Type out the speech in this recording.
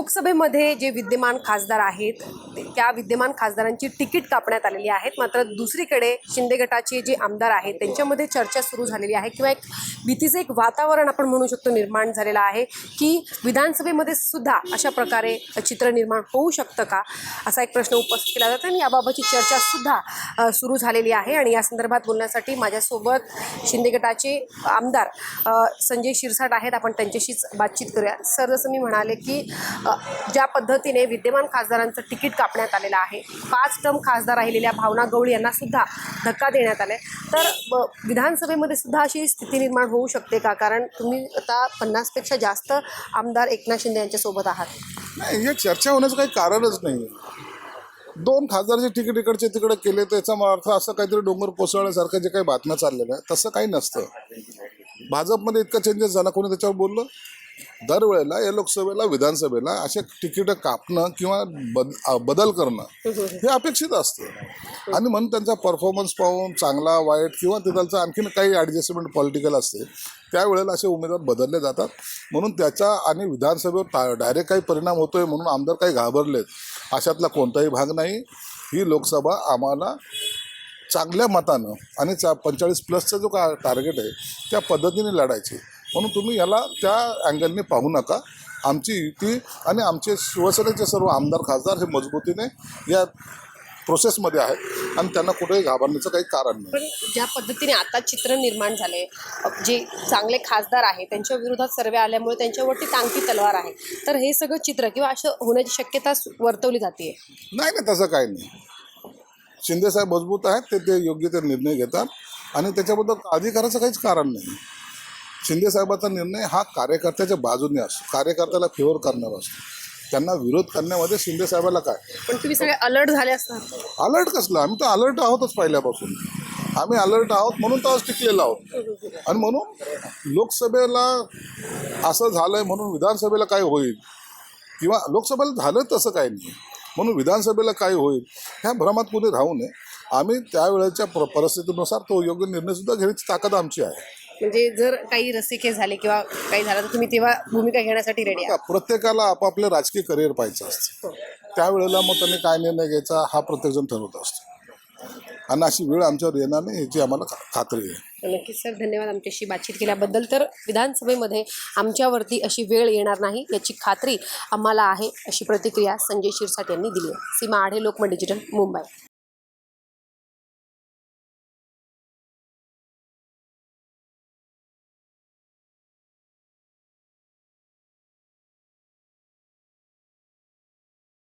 लोकसभेमध्ये जे विद्यमान खासदार आहेत त्या विद्यमान खासदारांची तिकीट कापण्यात आलेली आहेत. मात्र दुसरीकडे शिंदे गटाचे जे आमदार आहेत त्यांच्यामध्ये चर्चा सुरू झालेली आहे किंवा एक भीतीचं एक वातावरण आपण म्हणू शकतो निर्माण झालेलं आहे की विधानसभेमध्ये सुद्धा अशा प्रकारे चित्र निर्माण होऊ शकतं का? असा एक प्रश्न उपस्थित केला जातो आणि याबाबतची चर्चा सुद्धा सुरू झालेली आहे. आणि या संदर्भात बोलण्यासाठी माझ्यासोबत शिंदे गटाचे आमदार संजय शिरसाट आहेत. आपण त्यांच्याशीच बातचीत करूया. सर जसं मी म्हणाले की ज्या पद्धतीने विद्यमान खासदारांचं तिकीट कापण्यात आलेलं आहे. पाच टर्म खासदार राहिलेल्या भावना गवळी यांना सुद्धा धक्का देण्यात आलाय. तर ब- विधानसभेमध्ये सुद्धा अशी स्थिती निर्माण होऊ शकते का? कारण तुम्ही आता पन्नासपेक्षा जास्त आमदार एकनाथ शिंदे यांच्यासोबत आहात. नाही हे चर्चा होण्याचं काही कारणच नाही दोन खासदारचे तिकीट इकडचे तिकडे केले त्याचा मला अर्थ असं काहीतरी डोंगर कोसळण्यासारखं जे काही बातम्या चाललेल्या आहे तसं काही नसतं. भाजपमध्ये इतका चेंजेस झाला कोणी त्याच्यावर बोललं? दरवेळेला या लोकसभेला विधानसभेला असे तिकीटं कापणं किंवा बद बदल करणं हे अपेक्षित असतं. आणि म्हणून त्यांचा परफॉर्मन्स पाहून चांगला वाईट किंवा तिथलचं आणखीन काही ॲडजस्टमेंट पॉलिटिकल असते त्यावेळेला असे उमेदवार बदलले जातात. म्हणून त्याचा आणि विधानसभेवर डायरेक्ट काही परिणाम होतोय म्हणून आमदार काही घाबरलेत अशातला कोणताही भाग नाही. ही लोकसभा आम्हाला चांगल्या मतानं आणि चा पंचेचाळीस प्लसचा जो का टार्गेट आहे त्या पद्धतीने लढायची. म्हणून तुम्ही याला त्या अँगलने पाहू नका. आमची युती आणि आमचे शिवसेनेचे सर्व आमदार खासदार हे मजबूतीने या प्रोसेसमध्ये आहेत आणि त्यांना कुठेही घाबरण्याचं काही कारण नाही. पण ज्या पद्धतीने आता चित्र निर्माण झाले जे चांगले खासदार आहेत त्यांच्या विरोधात सर्वे आल्यामुळे त्यांच्यावरती टांगती तलवार आहे. तर हे सगळं चित्र किंवा असं होण्याची शक्यता वर्तवली जाते नाही नाही तसं काही नाही. शिंदेसाहेब मजबूत आहेत ते ते योग्य ते निर्णय घेतात. आणि त्याच्याबद्दल काळजी करायचं काहीच कारण नाही. शिंदेसाहेबाचा निर्णय हा कार्यकर्त्याच्या बाजूने असतो. कार्यकर्त्याला फेवर करणारा असतो. त्यांना विरोध करण्यामध्ये शिंदेसाहेबाला काय? पण तुम्ही सगळे अलर्ट झाले असतात अलर्ट कसलं? आम्ही तर अलर्ट आहोतच पहिल्यापासून. आम्ही अलर्ट आहोत म्हणून तर आज टिकलेलो आहोत. आणि म्हणून लोकसभेला असं झालंय म्हणून विधानसभेला काय होईल? किंवा लोकसभेला झालं तसं काही नाही. म्हणून विधानसभेला काय होईल ह्या भ्रमात कुणी राहू नये. आम्ही त्यावेळेच्या परिस्थितीनुसार तो योग्य निर्णयसुद्धा घेण्याची ताकद आमची आहे. म्हणजे जर काही रसिके झाले किंवा काही झालं तर तुम्ही तेव्हा भूमिका घेण्यासाठी रेडी प्रत्येकाला आपापले राजकीय करिअर पाहिजे असतं. त्यावेळेला मग त्यांनी काय निर्णय घ्यायचा हा प्रत्येकजण ठरवत असतो. आणि अशी वेळ आमच्यावर येणार नाही याची आम्हाला खा- खात्री आहे. नक्कीच सर धन्यवाद आमच्याशी बातचीत केल्याबद्दल. तर विधानसभेमध्ये आमच्यावरती अशी वेळ येणार नाही याची खात्री आम्हाला आहे अशी प्रतिक्रिया संजय शिरसाट यांनी दिली आहे. सीमा आढे लोकमत डिजिटल मुंबई.